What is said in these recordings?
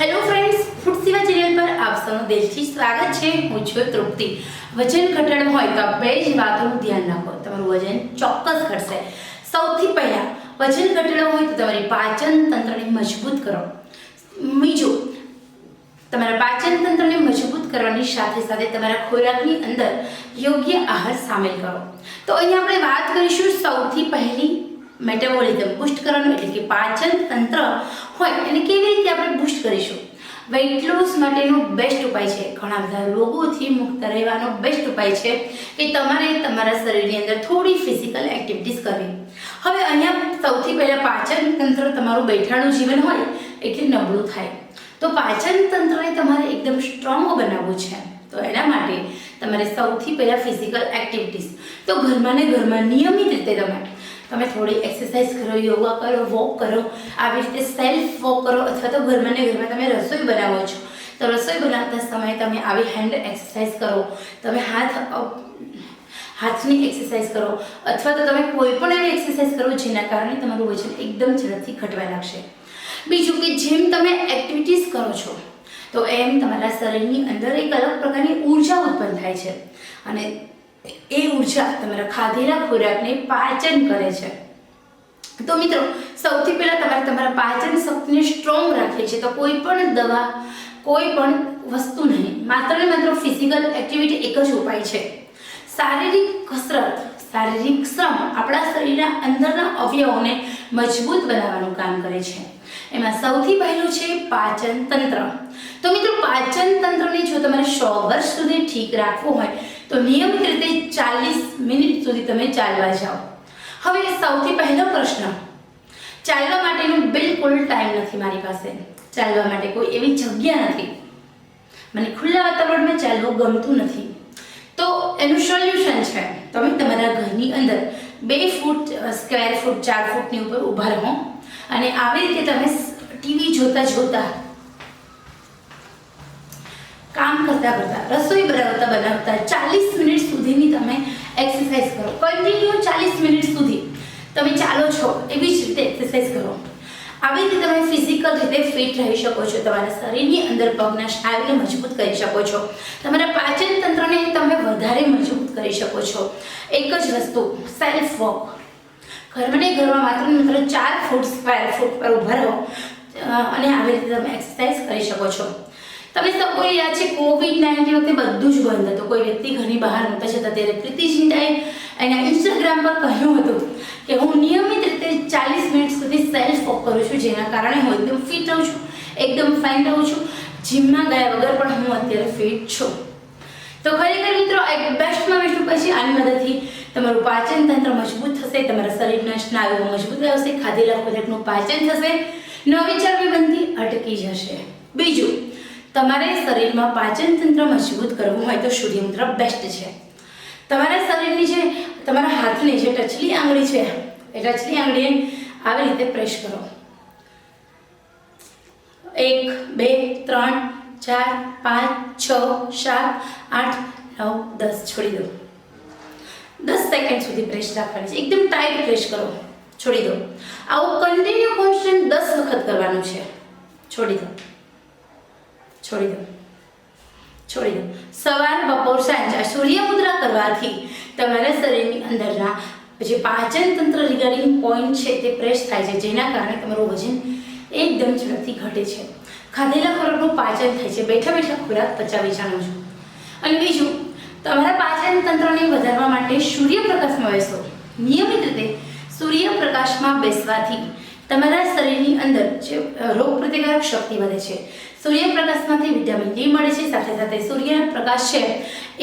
Hello friends food Seva channel પર આપ સૌનું દિલથી સ્વાગત છે. હું છું તૃપ્તિ. વજન ઘટાડવું હોય તો બે જ વાતોનું ધ્યાન રાખો. તમારું વજન ચોક્કસ ઘટશે. સૌથી પહેલા, વજન ઘટાડવું હોય તો તમારી પાચન તંત્રને મજબૂત કરો. બીજું, તમારા પાચન તંત્રને મજબૂત કરવાની સાથે સાથે તમારા ખોરાકની અંદર યોગ્ય આહાર સામેલ કરો. તો અહીંયા આપણે વાત કરીશું સૌથી પહેલી મેટાબોલિઝમ બુસ્ટ કરવાનું એટલે કે પાચન તંત્ર હોય એને કેવી રીતે આપણે બુસ્ટ કરીશું? વેઇટ લોસ માટેનો બેસ્ટ ઉપાય છે. ઘણા બધા રોગોથી મુક્ત રહેવાનો બેસ્ટ ઉપાય છે કે તમારે તમારા શરીરની અંદર થોડી ફિઝિકલ એક્ટિવિટીઝ કરવી. હવે અહીંયા સૌથી પહેલાં પાચન તંત્ર તમારું બેઠાણું જીવન હોય એટલે નબળું થાય. તો પાચન તંત્રને તમારે એકદમ સ્ટ્રોંગ બનાવવું છે. તો એના માટે તમારે સૌથી પહેલાં ફિઝિકલ એક્ટિવિટીઝ તો ઘરમાં ને ઘરમાં નિયમિત રીતે તમે તમે થોડી એક્સરસાઇઝ કરો યોગા કરો વોક કરો, આવી રીતે સેલ્ફ વોક કરો અથવા તો ઘરમાં ને ઘરમાં તમે રસોઈ બનાવો છો. તો રસોઈ બનાવતા સમયે તમે આવી હેન્ડ એક્સરસાઇઝ કરો, તમે હાથ હાથની એક્સરસાઇઝ કરો અથવા તો તમે કોઈ પણ એવી એક્સરસાઇઝ કરો જેના કારણે તમારું વજન એકદમ ઝડપથી ઘટવા લાગશે. બીજું કે જેમ તમે એક્ટિવિટીઝ કરો છો, તો એમ તમારા શરીરની અંદર એક અલગ પ્રકારની ઊર્જા ઉત્પન્ન થાય છે. અને એ ઊર્જા તમારા ખાધેલા ખોરાકને પાચન કરે છે. તો મિત્રો, સૌથી પહેલાં તમારે તમારા પાચન શક્તિને સ્ટ્રોંગ રાખવી છે. તો કોઈ પણ દવા, કોઈ પણ વસ્તુ નહીં, માત્ર ને માત્ર ફિઝિકલ એક્ટિવિટી એક જ ઉપાય છે. શારીરિક કસરત, શારીરિક શ્રમ આપણા શરીરના અંદરના અવયવોને મજબૂત બનાવવાનું કામ કરે છે. એમાં સૌથી પહેલું છે પાચન તંત્ર. તો મિત્રો, પાચન તંત્રને જો તમારે સો વર્ષ સુધી ઠીક રાખવું હોય તો નિયમિત રીતે ચાલીસ મિનિટ સુધી તમે ચાલવા જાઓ. હવે સૌથી પહેલો પ્રશ્ન. ચાલવા માટેનો બિલકુલ ટાઈમ નથી મારી પાસે. ચાલવા માટે કોઈ એવી જગ્યા નથી. મને ખુલ્લા વાતાવરણમાં ચાલવું ગમતું નથી. તો એનું સોલ્યુશન છે. તમે તમારા ઘરની અંદર બે ફૂટ સ્ક્વેર ફૂટ, ચાર ફૂટની ઉપર ઊભા રહો. અને આવી રીતે તમે ટીવી જોતા જોતા કામ કરતા કરતા, રસોઈ બનાવતા બનાવતા ચાલીસ મિનિટ સુધીની તમે એક્સરસાઇઝ કરો. કન્ટિન્યુ ચાલીસ મિનિટ સુધી તમે ચાલો છો એવી જ રીતે એક્સરસાઇઝ કરો. આવી રીતે તમે ફિઝિકલ રીતે ફિટ રહી શકો છો, તમારા શરીરની અંદર પગના સ્નાયુને મજબૂત કરી શકો છો. તમારા પાચન તંત્રને તમે વધારે મજબૂત કરી શકો છો. એક જ વસ્તુ સેલ્ફ વોક ઘરમાં ને ઘરમાં માત્ર ને માત્ર ચાર ફૂટ સ્ક્વેર ફૂટ પર ઊભા રહો અને આવી રીતે તમે એક્સરસાઇઝ કરી શકો છો. તમે સૌ યાદ છે કોવિડ નાઇન્ટીન વખતે બધું જ બંધ હતું. કોઈ વ્યક્તિ ઘરની બહાર નહોતા જતા. ત્યારે પ્રીતિ ઝિંટાએ એના ઇન્સ્ટાગ્રામ પર કહ્યું હતું કે, હું નિયમિત રીતે ચાલીસ મિનિટ સુધી સેલ્ફ વોક કરું છું, જેના કારણે હું એકદમ ફિટ રહું છું, એકદમ ફાઇન રહું છું. જીમમાં ગયા વગર પણ હું અત્યારે ફિટ છું. તો ખરેખર મિત્રો એક બેસ્ટમાં બેસ્ટ પછી આની મદદથી તમારું પાચન તંત્ર મજબૂત થશે, તમારા શરીરના સ્નાયુઓ મજબૂત રહેશે ખાધેલા ખોરાકનું પાચન થશે, નવી ચરબી બનતી અટકી જશે. બીજું તમારે શરીરમાં પાચન તંત્ર મજબૂત કરવું હોય તો સૂર્યમંત્ર બેસ્ટ છે. તમારા શરીરની જે, તમારા હાથની જે ટચલી આંગળી છે, એ ટચલી આંગળીએ આવી રીતે પ્રેસ કરો. એક, બે, ત્રણ, ચાર, પાંચ, છ, સાત, આઠ, નવ, દસ છોડી દો. દસ સેકન્ડ સુધી પ્રેસ રાખવાની છે. એકદમ ટાઈટ પ્રેસ કરો. છોડી દો. આવું કન્ટિન્યુ કોન્સ્ટન્ટ દસ વખત કરવાનું છે. છોડી દો. છોડી દો. છોડી દો. સવાર બપોર સાંજ સૂર્ય મુદ્રા કરવાથી તમારા શરીરની અંદરના જે પાચન તંત્ર રિગાર્ડિંગ પોઈન્ટ છે તે પ્રેસ થાય છે. જેના કારણે તમારું વજન એકદમ ઝડપથી ઘટે છે. ખાધેલા ખોરાકનું પાચન થાય છે. બેઠા બેઠા ખોરાક પચાવી જાણો છો. અને બીજું, તમારા પાચન તંત્રને વધારવા માટે સૂર્યપ્રકાશમાં બેસો. નિયમિત રીતે સૂર્યપ્રકાશમાં બેસવાથી તમારા શરીરની અંદર જે રોગ પ્રતિકારક શક્તિ વધે છે, સૂર્યપ્રકાશમાંથી વિટામિન ડી મળે છે, સાથે સાથે સૂર્યપ્રકાશ છે,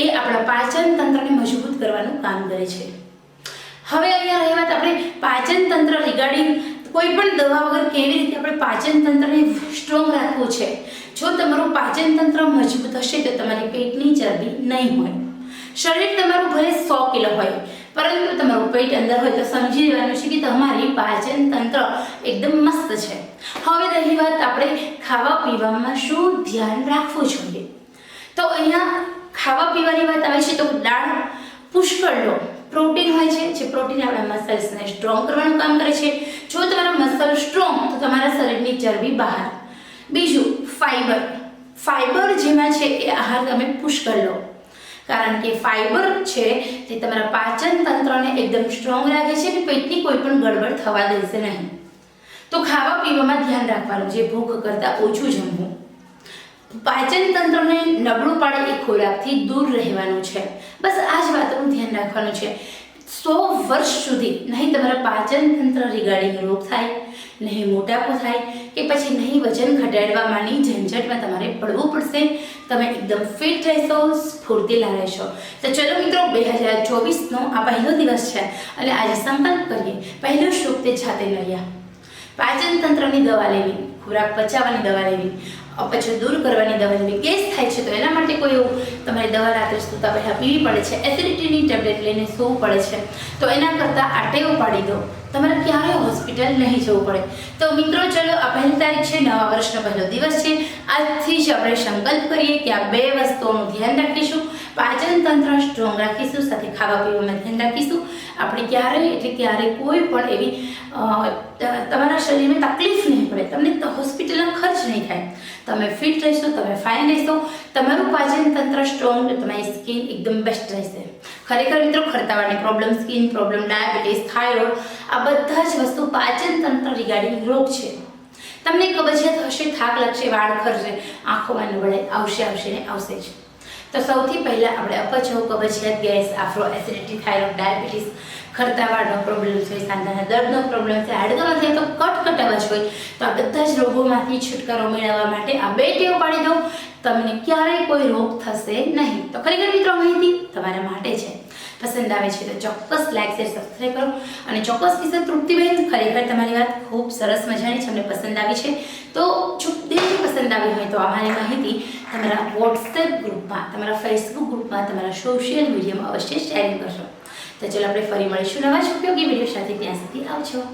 એ આપણા પાચન તંત્રને મજબૂત કરવાનું કામ કરે છે. હવે અહીંયા રહી વાત આપણે પાચન તંત્ર રિગાર્ડિંગ કોઈ પણ દવા વગર કેવી રીતે આપણે પાચન તંત્રને સ્ટ્રોંગ રાખવું છે. જો તમારું પાચન તંત્ર મજબૂત હશે તો તમારી પેટની ચરબી નહીં હોય. શરીર તમારું ભલે સો કિલો હોય પરંતુ તમારું પેટ અંદર હોય તો સમજી લેવાનું છે કે તમારી પાચન તંત્ર એકદમ મસ્ત છે. હવે રહી વાત આપણે ખાવા પીવામાં શું ધ્યાન રાખવું જોઈએ? તો અહીંયા ખાવા પીવાની વાત આવે છે તો દાળ, પુષ્કળ લો. પ્રોટીન હોય છે, જે પ્રોટીન આપણા મસલ્સને સ્ટ્રોંગ કરવાનું કામ કરે છે. જો તમારા મસલ સ્ટ્રોંગ, તો તમારા શરીરની ચરબી બહાર. બીજું, ફાઈબર. ફાઈબર જેમાં છે એ આહાર તમે પુષ્કળ લો. કારણ કે ફાઈબર છે તે તમારા પાચન તંત્રને એકદમ સ્ટ્રોંગ રાખે છે અને પેટની કોઈ પણ ગડબડ થવા દેશે નહીં. તો ખાવા પીવામાં ધ્યાન રાખવાનું, જે ભૂખ કરતાં ઓછું જમવું. પાચન તંત્રને નબળું પાડે એ ખોરાકથી દૂર રહેવાનું છે. બસ આ જ વાતનું ધ્યાન રાખવાનું છે. સો વર્ષ સુધી નહીં તમારા પાચન તંત્ર રિગાર્ડિંગ રોગ થાય નહીં મોટાપો થાય કે પછી નહીં, વજન ઘટાડવામાંની ઝંઝટમાં તમારે પડવું પડશે. તમે એકદમ ફિટ રહેશો, સ્ફૂર્તિલા રહેશો. તો ચલો મિત્રો, બે હજાર ચોવીસનો આ પહેલો દિવસ છે. અને આજે સંકલ્પ કરીએ, પહેલો શ્લોક તે જાતે લડ્યા પાચન તંત્રની દવા લેવી, ખોરાક પચાવવાની દવા લેવી અપચો દૂર કરવાની દવા લેવી ગેસ થાય છે, તો એના માટે કોઈ એવું તમારે દવા રાત્રે સૂતા પહેલાં પીવી પડે છે એસિડિટીની ટેબ્લેટ લઈને સૂવું પડે છે, તો એના કરતાં આ ટેવ પાડી દો. તમારે ક્યારેય હોસ્પિટલ નહીં જવું પડે. તો મિત્રો, ચલો, આ પહેલી તારીખ છે, નવા વર્ષનો પહેલો દિવસ છે. આજથી જ આપણે સંકલ્પ કરીએ કે આ બે વસ્તુઓનું ધ્યાન રાખીશું. પાચન તંત્ર સ્ટ્રોંગ રાખીશું, સાથે ખાવા પીવામાં ધ્યાન રાખીશું. આપણે ક્યારે એટલે ક્યારે કોઈ પણ એવી તમારા શરીરને તકલીફ નહીં પડે. તમને હોસ્પિટલનો ખર્ચ નહીં થાય. તમે ફિટ રહેશો, તમે ફાઇન રહેશો. તમારું પાચન તંત્ર સ્ટ્રોંગ, તમારી સ્કિન એકદમ બેસ્ટ રહેશે. ખરેખર મિત્રો ખરતાવાની problem skin problem diabetes thyroid આ બધા જ વસ્તુ પાચન તંત્ર રિગાર્ડિંગ રોગ છે. તમને કબજિયાત હશે થાક લાગશે, વાળ ખરશે આંખોમાં નબળાઈ આવશે આવશે ને આવશે જ. તો સૌથી પહેલાં આપણે અપચો કબજિયાત ગેસ, આફ્રો એસિડિટી, થાઇરોઇડ, ડાયાબિટીસ ખરતાવાળનો પ્રોબ્લેમ છે, સાંધાના દર્દનો પ્રોબ્લેમ છે હાડકામાં થાય તો કટ કટ અવાજ હોય, તો આ બધા જ રોગોમાંથી છુટકારો મેળવવા માટે આ બે ટેવ પાડી દો તમને ક્યારેય કોઈ રોગ થશે નહીં. તો ખરેખર મિત્રો માહિતી તમારા માટે છે. પસંદ આવે છે. તો ચોક્કસ લાઈક શેર સબસ્ક્રાઈબ કરો. અને ચોક્કસ કિસ્સો તૃપ્તિબેન, ખરેખર તમારી વાત ખૂબ સરસ મજાની છે. અમને પસંદ આવી છે. તો જો દિલથી પસંદ આવી હોય તો અમારી માહિતી તમારા વોટ્સએપ ગ્રુપમાં તમારા ફેસબુક ગ્રુપમાં તમારા સોશિયલ મીડિયામાં અવશ્ય શેરિંગ કરશો તો ચલો આપણે ફરી મળીશું નવા જ ઉપયોગી વીડિયો સાથે. ત્યાં સુધી આવજો.